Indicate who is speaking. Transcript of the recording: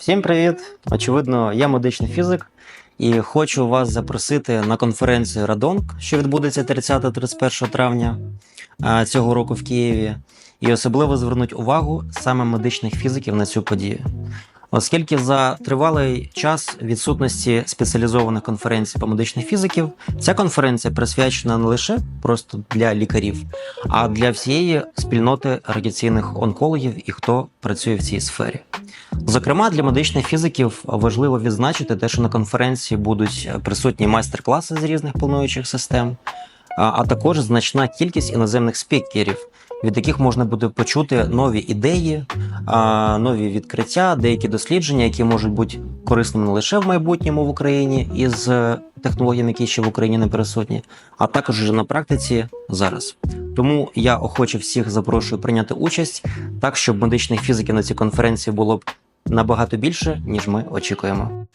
Speaker 1: Всім привіт! Очевидно, я медичний фізик і хочу вас запросити на конференцію Радонг, що відбудеться 30-31 травня цього року в Києві, і особливо звернуть увагу саме медичних фізиків на цю подію. Оскільки за тривалий час відсутності спеціалізованих конференцій по медичних фізиків, ця конференція присвячена не лише просто для лікарів, а для всієї спільноти радіаційних онкологів і хто працює в цій сфері. Зокрема, для медичних фізиків важливо відзначити те, що на конференції будуть присутні майстер-класи з різних плануючих систем, а також значна кількість іноземних спікерів, від яких можна буде почути нові ідеї, нові відкриття, деякі дослідження, які можуть бути корисними не лише в майбутньому в Україні із е, технологіями, які ще в Україні не присутні, а також вже на практиці зараз. Тому я охоче всіх запрошую прийняти участь так, щоб медичних фізиків на цій конференції було б набагато більше, ніж ми очікуємо.